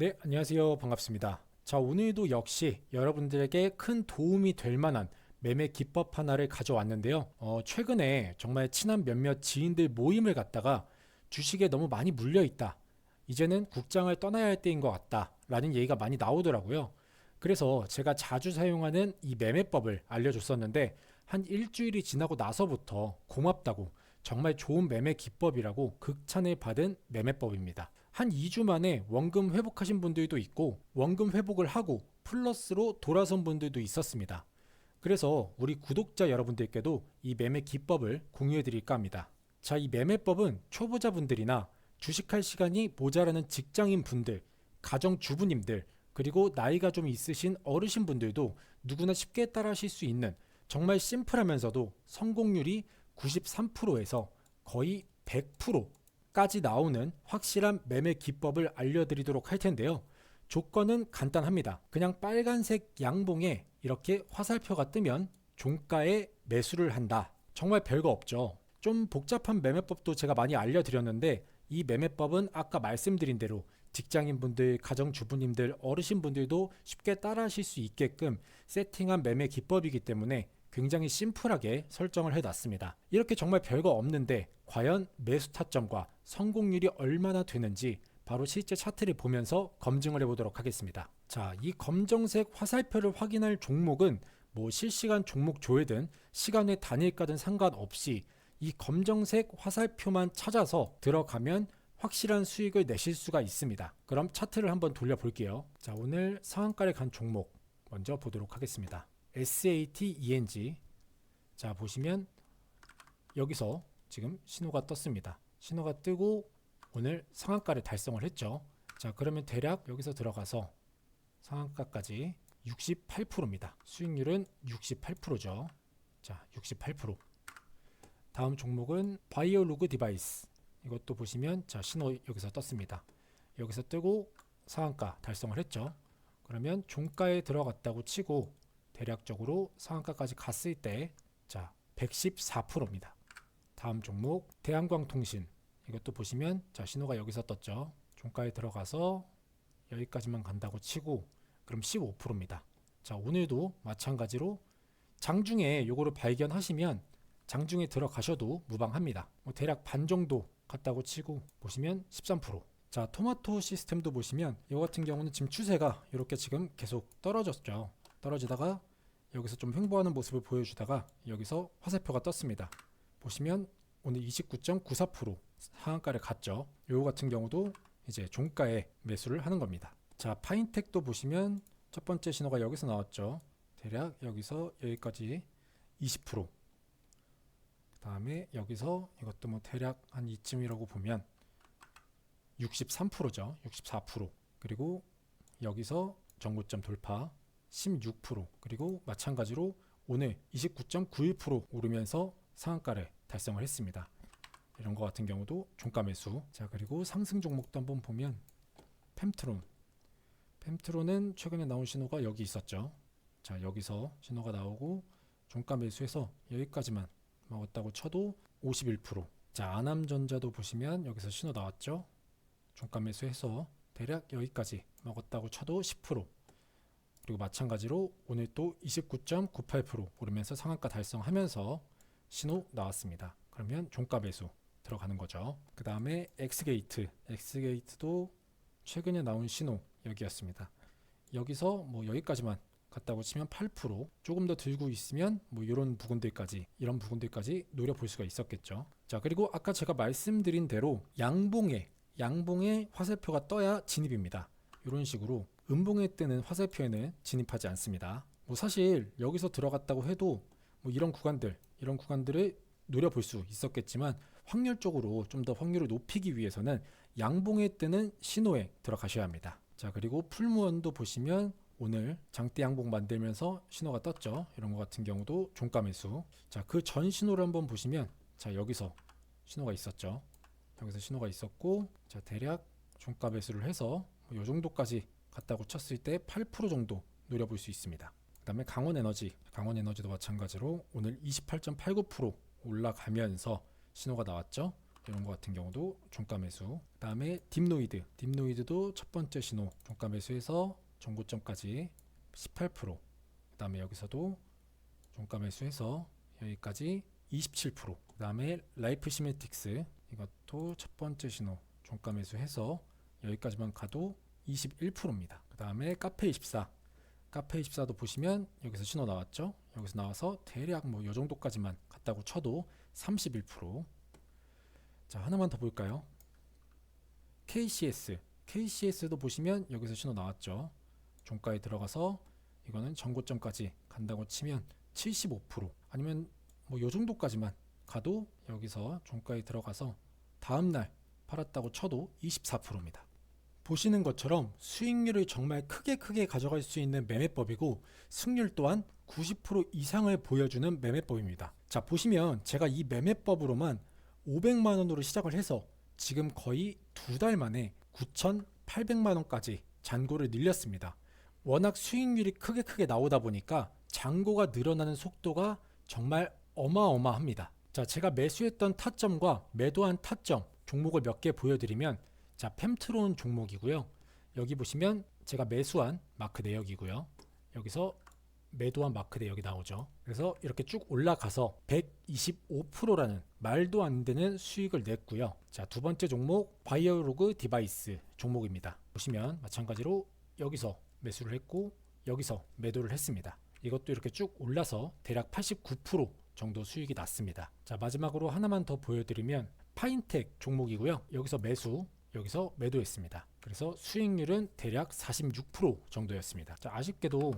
네, 안녕하세요. 반갑습니다. 자, 오늘도 역시 여러분들에게 큰 도움이 될 만한 매매 기법 하나를 가져왔는데요. 어, 최근에 정말 친한 몇몇 지인들 모임을 갖다가 주식에 너무 많이 물려 있다. 이제는 국장을 떠나야 할 때인 것 같다. 라는 얘기가 많이 나오더라고요. 그래서 제가 자주 사용하는 이 매매법을 알려줬었는데 한 일주일이 지나고 나서부터 고맙다고 정말 좋은 매매 기법이라고 극찬을 받은 매매법입니다. 한 2주 만에 원금 회복하신 분들도 있고 원금 회복을 하고 플러스로 돌아선 분들도 있었습니다. 그래서 우리 구독자 여러분들께도 이 매매 기법을 공유해 드릴까 합니다. 자, 이 매매법은 초보자분들이나 주식할 시간이 모자라는 직장인 분들, 가정 주부님들, 그리고 나이가 좀 있으신 어르신 분들도 누구나 쉽게 따라 하실 수 있는 정말 심플하면서도 성공률이 93%에서 거의 100% 까지 나오는 확실한 매매 기법을 알려드리도록 할 텐데요. 조건은 간단합니다. 그냥 빨간색 양봉에 이렇게 화살표가 뜨면 종가에 매수를 한다. 정말 별거 없죠. 좀 복잡한 매매법도 제가 많이 알려드렸는데 이 매매법은 아까 말씀드린 대로 직장인분들, 가정주부님들, 어르신분들도 쉽게 따라 하실 수 있게끔 세팅한 매매 기법이기 때문에 굉장히 심플하게 설정을 해놨습니다. 이렇게 정말 별거 없는데 과연 매수 타점과 성공률이 얼마나 되는지 바로 실제 차트를 보면서 검증을 해보도록 하겠습니다. 자, 이 검정색 화살표를 확인할 종목은 뭐 실시간 종목 조회든 시간의 단일가든 상관없이 이 검정색 화살표만 찾아서 들어가면 확실한 수익을 내실 수가 있습니다. 그럼 차트를 한번 돌려볼게요. 자, 오늘 상한가를 간 종목 먼저 보도록 하겠습니다. SATENG. 자, 보시면 여기서 지금 신호가 떴습니다. 신호가 뜨고 오늘 상한가를 달성을 했죠. 자, 그러면 대략 여기서 들어가서 상한가까지 68%입니다. 수익률은 68%죠. 자, 68%. 다음 종목은 바이오 로그 디바이스. 이것도 보시면 자, 신호 여기서 떴습니다. 여기서 뜨고 상한가 달성을 했죠. 그러면 종가에 들어갔다고 치고 대략적으로 상한가까지 갔을 때 자, 114%입니다. 다음 종목 대한광통신. 이것도 보시면 자, 신호가 여기서 떴죠. 종가에 들어가서 여기까지만 간다고 치고 그럼 15%입니다. 자, 오늘도 마찬가지로 장중에 요거를 발견하시면 장중에 들어가셔도 무방합니다. 뭐 대략 반 정도 갔다고 치고 보시면 13%. 자, 토마토 시스템도 보시면 이 같은 경우는 지금 추세가 이렇게 지금 계속 떨어졌죠. 떨어지다가 여기서 좀 횡보하는 모습을 보여주다가 여기서 화살표가 떴습니다. 보시면 오늘 29.94% 상한가를 갔죠. 요 같은 경우도 이제 종가에 매수를 하는 겁니다. 자, 파인텍도 보시면 첫 번째 신호가 여기서 나왔죠. 대략 여기서 여기까지 20%. 그 다음에 여기서 이것도 뭐 대략 한 이쯤이라고 보면 63%죠. 64%. 그리고 여기서 정고점 돌파 16% 그리고 마찬가지로 오늘 29.91% 오르면서 상한가를 달성을 했습니다. 이런 거 같은 경우도 종가 매수. 자, 그리고 상승 종목도 한번 보면 펜트론. 펜트론은 최근에 나온 신호가 여기 있었죠. 자, 여기서 신호가 나오고 종가 매수해서 여기까지만 먹었다고 쳐도 51%. 자, 아남전자도 보시면 여기서 신호 나왔죠. 종가 매수해서 대략 여기까지 먹었다고 쳐도 10%. 그리고 마찬가지로 오늘 또 29.98% 오르면서 상한가 달성하면서 신호 나왔습니다. 그러면 종가 매수 들어가는 거죠. 그 다음에 엑스게이트, 엑스게이트도 최근에 나온 신호 여기였습니다. 여기서 뭐 여기까지만 갔다고 치면 8% 조금 더 들고 있으면 뭐 이런 부분들까지 이런 부분들까지 노려볼 수가 있었겠죠. 자 그리고 아까 제가 말씀드린 대로 양봉에 양봉에 화살표가 떠야 진입입니다. 이런 식으로 음봉에 뜨는 화살표에는 진입하지 않습니다. 뭐 사실 여기서 들어갔다고 해도 뭐 이런 구간들 이런 구간들을 노려볼 수 있었겠지만 확률적으로 좀 더 확률을 높이기 위해서는 양봉에 뜨는 신호에 들어가셔야 합니다. 자 그리고 풀무원도 보시면 오늘 장대 양봉 만들면서 신호가 떴죠. 이런 것 같은 경우도 종가 매수. 자, 그 전 신호를 한번 보시면 자, 여기서 신호가 있었죠. 여기서 신호가 있었고 자, 대략 종가 매수를 해서 뭐 이 정도까지 갔다고 쳤을 때 8% 정도 노려볼 수 있습니다. 그 다음에 강원 에너지, 강원 에너지도 마찬가지로 오늘 28.89% 올라가면서 신호가 나왔죠. 이런 거 같은 경우도 종가 매수. 그 다음에 딥노이드. 딥노이드도 첫 번째 신호 종가 매수해서 전고점까지 18%. 그 다음에 여기서도 종가 매수해서 여기까지 27%. 그 다음에 라이프 시메틱스 이것도 첫 번째 신호 종가 매수해서 여기까지만 가도 21%입니다. 그 다음에 카페24. 카페24도 보시면 여기서 신호 나왔죠? 여기서 나와서 대략 뭐 요 정도까지만 갔다고 쳐도 31%. 자, 하나만 더 볼까요? KCS. KCS도 보시면 여기서 신호 나왔죠? 종가에 들어가서 이거는 전고점까지 간다고 치면 75% 아니면 뭐 요 정도까지만 가도 여기서 종가에 들어가서 다음 날 팔았다고 쳐도 24%입니다. 보시는 것처럼 수익률을 정말 크게 크게 가져갈 수 있는 매매법이고 승률 또한 90% 이상을 보여주는 매매법입니다. 자, 보시면 제가 이 매매법으로만 500만 원으로 시작을 해서 지금 거의 두 달 만에 9,800만 원까지 잔고를 늘렸습니다. 워낙 수익률이 크게 크게 나오다 보니까 잔고가 늘어나는 속도가 정말 어마어마합니다. 자, 제가 매수했던 타점과 매도한 타점 종목을 몇 개 보여드리면 자, 펜트론 종목이고요. 여기 보시면 제가 매수한 마크 내역이고요. 여기서 매도한 마크 내역이 나오죠. 그래서 이렇게 쭉 올라가서 125%라는 말도 안 되는 수익을 냈고요. 자, 두 번째 종목 바이어로그 디바이스 종목입니다. 보시면 마찬가지로 여기서 매수를 했고 여기서 매도를 했습니다. 이것도 이렇게 쭉 올라서 대략 89% 정도 수익이 났습니다. 자, 마지막으로 하나만 더 보여드리면 파인텍 종목이고요. 여기서 매수, 여기서 매도했습니다. 그래서 수익률은 대략 46% 정도였습니다. 자, 아쉽게도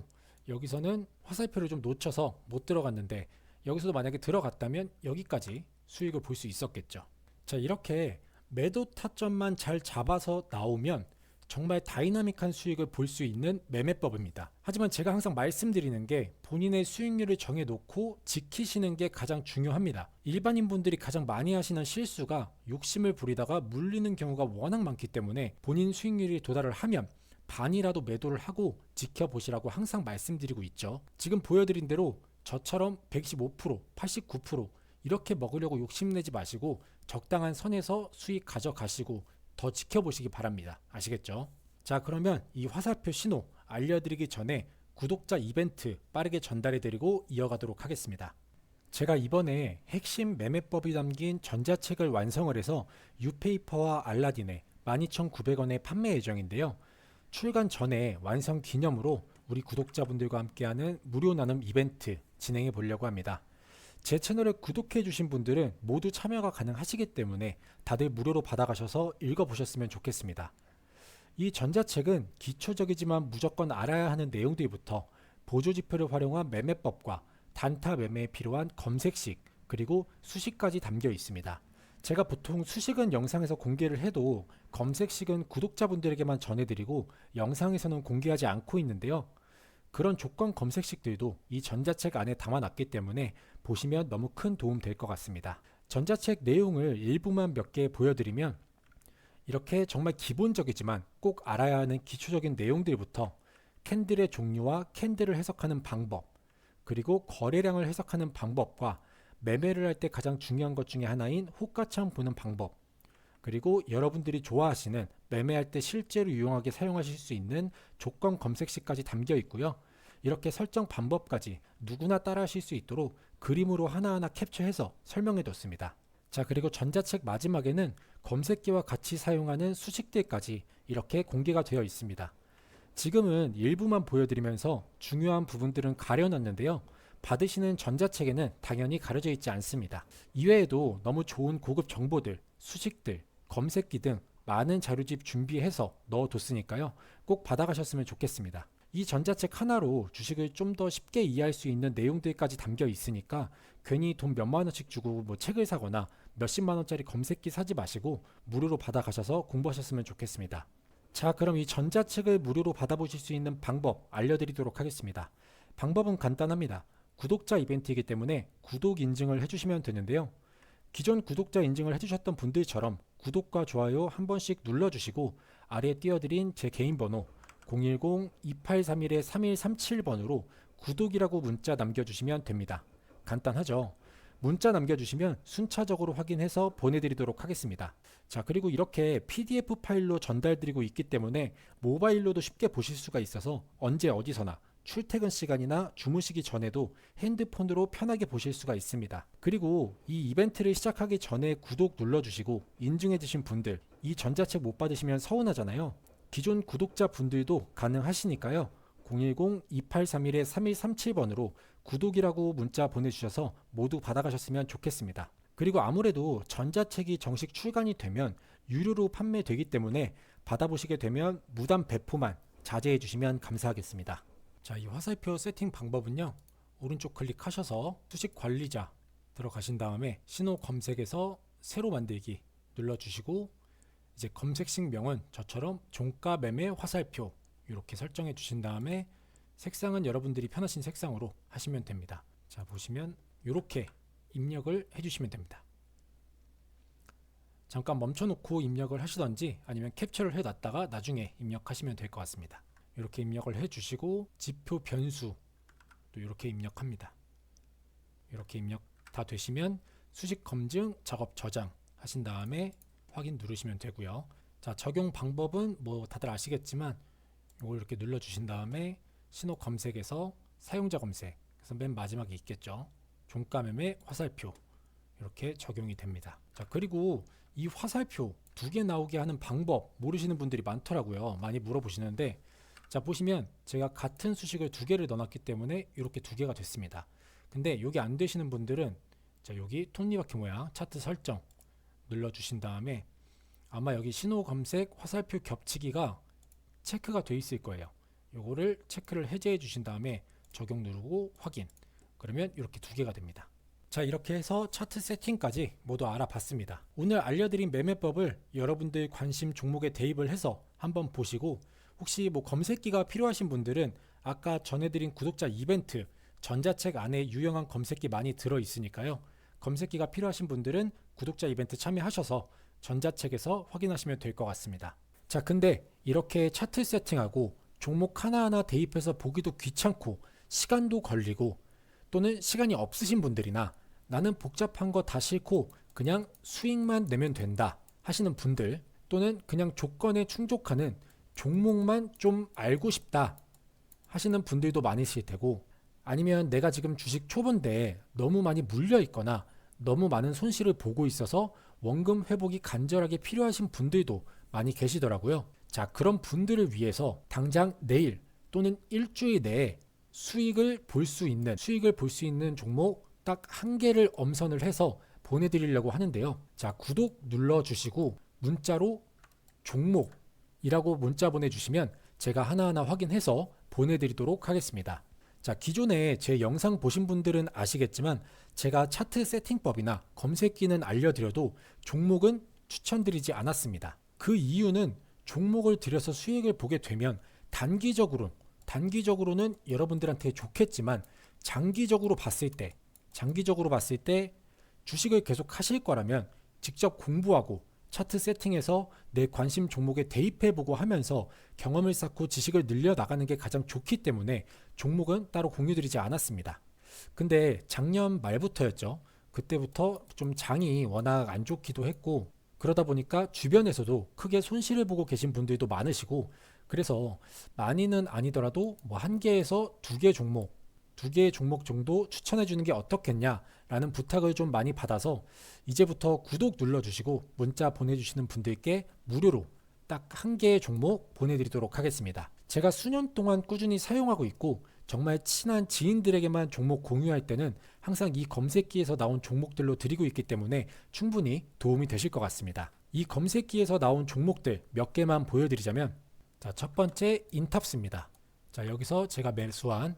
여기서는 화살표를 좀 놓쳐서 못 들어갔는데 여기서도 만약에 들어갔다면 여기까지 수익을 볼 수 있었겠죠. 자, 이렇게 매도 타점만 잘 잡아서 나오면 정말 다이나믹한 수익을 볼 수 있는 매매법입니다. 하지만 제가 항상 말씀드리는 게 본인의 수익률을 정해놓고 지키시는 게 가장 중요합니다. 일반인 분들이 가장 많이 하시는 실수가 욕심을 부리다가 물리는 경우가 워낙 많기 때문에 본인 수익률이 도달을 하면 반이라도 매도를 하고 지켜보시라고 항상 말씀드리고 있죠. 지금 보여드린 대로 저처럼 115%, 89% 이렇게 먹으려고 욕심내지 마시고 적당한 선에서 수익 가져가시고 더 지켜보시기 바랍니다. 아시겠죠? 자, 그러면 이 화살표 신호 알려드리기 전에 구독자 이벤트 빠르게 전달해드리고 이어가도록 하겠습니다. 제가 이번에 핵심 매매법이 담긴 전자책을 완성을 해서 유페이퍼와 알라딘에 12,900원에 판매 예정인데요. 출간 전에 완성 기념으로 우리 구독자분들과 함께하는 무료 나눔 이벤트 진행해 보려고 합니다. 제 채널을 구독해 주신 분들은 모두 참여가 가능하시기 때문에 다들 무료로 받아가셔서 읽어보셨으면 좋겠습니다. 이 전자책은 기초적이지만 무조건 알아야 하는 내용들부터 보조지표를 활용한 매매법과 단타 매매에 필요한 검색식 그리고 수식까지 담겨 있습니다. 제가 보통 수식은 영상에서 공개를 해도 검색식은 구독자분들에게만 전해드리고 영상에서는 공개하지 않고 있는데요. 그런 조건 검색식들도 이 전자책 안에 담아놨기 때문에 보시면 너무 큰 도움 될 것 같습니다. 전자책 내용을 일부만 몇 개 보여드리면 이렇게 정말 기본적이지만 꼭 알아야 하는 기초적인 내용들부터 캔들의 종류와 캔들을 해석하는 방법, 그리고 거래량을 해석하는 방법과 매매를 할 때 가장 중요한 것 중에 하나인 호가창 보는 방법, 그리고 여러분들이 좋아하시는 매매할 때 실제로 유용하게 사용하실 수 있는 조건 검색식까지 담겨 있고요. 이렇게 설정 방법까지 누구나 따라 하실 수 있도록 그림으로 하나하나 캡처해서 설명해 뒀습니다. 자, 그리고 전자책 마지막에는 검색기와 같이 사용하는 수식들까지 이렇게 공개가 되어 있습니다. 지금은 일부만 보여드리면서 중요한 부분들은 가려놨는데요. 받으시는 전자책에는 당연히 가려져 있지 않습니다. 이외에도 너무 좋은 고급 정보들, 수식들, 검색기 등 많은 자료집 준비해서 넣어뒀으니까요. 꼭 받아가셨으면 좋겠습니다. 이 전자책 하나로 주식을 좀 더 쉽게 이해할 수 있는 내용들까지 담겨 있으니까 괜히 돈 몇만 원씩 주고 뭐 책을 사거나 몇십만 원짜리 검색기 사지 마시고 무료로 받아가셔서 공부하셨으면 좋겠습니다. 자, 그럼 이 전자책을 무료로 받아보실 수 있는 방법 알려드리도록 하겠습니다. 방법은 간단합니다. 구독자 이벤트이기 때문에 구독 인증을 해주시면 되는데요. 기존 구독자 인증을 해주셨던 분들처럼 구독과 좋아요 한 번씩 눌러주시고 아래에 띄워드린 제 개인 번호 010-2831-3137번으로 구독이라고 문자 남겨주시면 됩니다. 간단하죠? 문자 남겨주시면 순차적으로 확인해서 보내드리도록 하겠습니다. 자, 그리고 이렇게 PDF 파일로 전달드리고 있기 때문에 모바일로도 쉽게 보실 수가 있어서 언제 어디서나 출퇴근 시간이나 주무시기 전에도 핸드폰으로 편하게 보실 수가 있습니다. 그리고 이 이벤트를 시작하기 전에 구독 눌러주시고 인증해주신 분들 이 전자책 못 받으시면 서운하잖아요. 기존 구독자 분들도 가능하시니까요. 010-2831-3137번으로 구독이라고 문자 보내주셔서 모두 받아가셨으면 좋겠습니다. 그리고 아무래도 전자책이 정식 출간이 되면 유료로 판매되기 때문에 받아보시게 되면 무단 배포만 자제해 주시면 감사하겠습니다. 자, 이 화살표 세팅 방법은요. 오른쪽 클릭하셔서 수식 관리자 들어가신 다음에 신호 검색에서 새로 만들기 눌러주시고 이제 검색식 명은 저처럼 종가 매매 화살표 이렇게 설정해 주신 다음에 색상은 여러분들이 편하신 색상으로 하시면 됩니다. 자 보시면 이렇게 입력을 해주시면 됩니다. 잠깐 멈춰놓고 입력을 하시던지 아니면 캡처를 해놨다가 나중에 입력하시면 될 것 같습니다. 이렇게 입력을 해주시고 지표 변수 또 이렇게 입력합니다. 이렇게 입력 다 되시면 수식 검증 작업 저장 하신 다음에 확인 누르시면 되고요. 자 적용 방법은 뭐 다들 아시겠지만 이걸 이렇게 눌러 주신 다음에 신호 검색에서 사용자 검색 그래서 맨 마지막에 있겠죠. 종가 매매 화살표 이렇게 적용이 됩니다. 자 그리고 이 화살표 두 개 나오게 하는 방법 모르시는 분들이 많더라고요. 많이 물어보시는데 자 보시면 제가 같은 수식을 두 개를 넣어 놨기 때문에 이렇게 두 개가 됐습니다. 근데 여기 안 되시는 분들은 자 여기 톱니바퀴 모양 차트 설정 눌러주신 다음에 아마 여기 신호 검색 화살표 겹치기가 체크가 돼 있을 거예요. 요거를 체크를 해제해 주신 다음에 적용 누르고 확인. 그러면 이렇게 두 개가 됩니다. 자 이렇게 해서 차트 세팅까지 모두 알아봤습니다. 오늘 알려드린 매매법을 여러분들 관심 종목에 대입을 해서 한번 보시고 혹시 뭐 검색기가 필요하신 분들은 아까 전해드린 구독자 이벤트 전자책 안에 유용한 검색기 많이 들어 있으니까요. 검색기가 필요하신 분들은 구독자 이벤트 참여하셔서 전자책에서 확인하시면 될 것 같습니다. 자, 근데 이렇게 차트 세팅하고 종목 하나하나 대입해서 보기도 귀찮고 시간도 걸리고 또는 시간이 없으신 분들이나 나는 복잡한 거 다 싫고 그냥 수익만 내면 된다 하시는 분들 또는 그냥 조건에 충족하는 종목만 좀 알고 싶다 하시는 분들도 많으실 테고 아니면 내가 지금 주식 초보인데 너무 많이 물려 있거나 너무 많은 손실을 보고 있어서 원금 회복이 간절하게 필요하신 분들도 많이 계시더라고요. 자, 그런 분들을 위해서 당장 내일 또는 일주일 내에 수익을 볼 수 있는 수익을 볼 수 있는 종목 딱 한 개를 엄선을 해서 보내드리려고 하는데요. 자, 구독 눌러주시고 문자로 종목이라고 문자 보내주시면 제가 하나하나 확인해서 보내드리도록 하겠습니다. 자, 기존에 제 영상 보신 분들은 아시겠지만 제가 차트 세팅법이나 검색기는 알려드려도 종목은 추천드리지 않았습니다. 그 이유는 종목을 들여서 수익을 보게 되면 단기적으로 단기적으로는 여러분들한테 좋겠지만 장기적으로 봤을 때 장기적으로 봤을 때 주식을 계속 하실 거라면 직접 공부하고 차트 세팅해서 내 관심 종목에 대입해보고 하면서 경험을 쌓고 지식을 늘려 나가는 게 가장 좋기 때문에 종목은 따로 공유드리지 않았습니다. 근데 작년 말부터였죠. 그때부터 좀 장이 워낙 안 좋기도 했고 그러다 보니까 주변에서도 크게 손실을 보고 계신 분들도 많으시고 그래서 많이는 아니더라도 뭐 한 개에서 두 개 종목 두 개의 종목 정도 추천해 주는 게 어떻겠냐 라는 부탁을 좀 많이 받아서 이제부터 구독 눌러주시고 문자 보내주시는 분들께 무료로 딱 한 개의 종목 보내드리도록 하겠습니다. 제가 수년 동안 꾸준히 사용하고 있고 정말 친한 지인들에게만 종목 공유할 때는 항상 이 검색기에서 나온 종목들로 드리고 있기 때문에 충분히 도움이 되실 것 같습니다. 이 검색기에서 나온 종목들 몇 개만 보여드리자면 자, 첫 번째 인탑스입니다. 자, 여기서 제가 매수한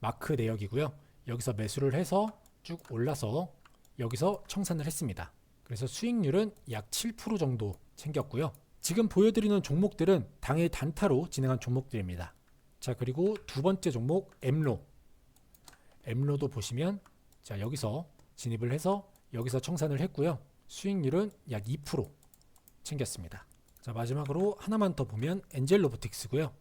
마크 내역이고요. 여기서 매수를 해서 쭉 올라서 여기서 청산을 했습니다. 그래서 수익률은 약 7% 정도 챙겼고요. 지금 보여드리는 종목들은 당일 단타로 진행한 종목들입니다. 자 그리고 두 번째 종목 엠로 엠로도 보시면 자 여기서 진입을 해서 여기서 청산을 했고요. 수익률은 약 2% 챙겼습니다. 자 마지막으로 하나만 더 보면 엔젤 로보틱스고요.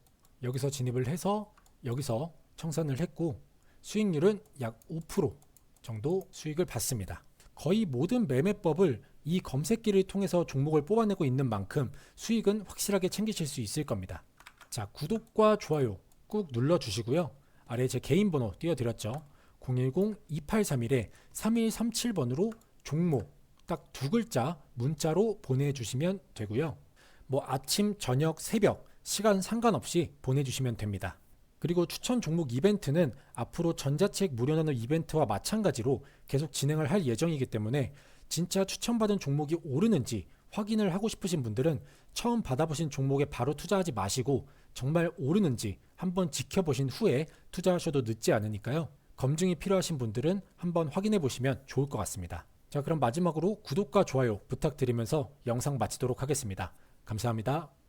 여기서 진입을 해서 여기서 청산을 했고 수익률은 약 5% 정도 수익을 받습니다. 거의 모든 매매법을 이 검색기를 통해서 종목을 뽑아내고 있는 만큼 수익은 확실하게 챙기실 수 있을 겁니다. 자, 구독과 좋아요 꾹 눌러 주시고요. 아래 제 개인 번호 띄워드렸죠. 010-2831-3137번으로 종목 딱 두 글자 문자로 보내주시면 되고요. 뭐 아침, 저녁, 새벽 시간 상관없이 보내주시면 됩니다. 그리고 추천 종목 이벤트는 앞으로 전자책 무료 나눔 이벤트와 마찬가지로 계속 진행을 할 예정이기 때문에 진짜 추천받은 종목이 오르는지 확인을 하고 싶으신 분들은 처음 받아보신 종목에 바로 투자하지 마시고 정말 오르는지 한번 지켜보신 후에 투자하셔도 늦지 않으니까요. 검증이 필요하신 분들은 한번 확인해 보시면 좋을 것 같습니다. 자, 그럼 마지막으로 구독과 좋아요 부탁드리면서 영상 마치도록 하겠습니다. 감사합니다.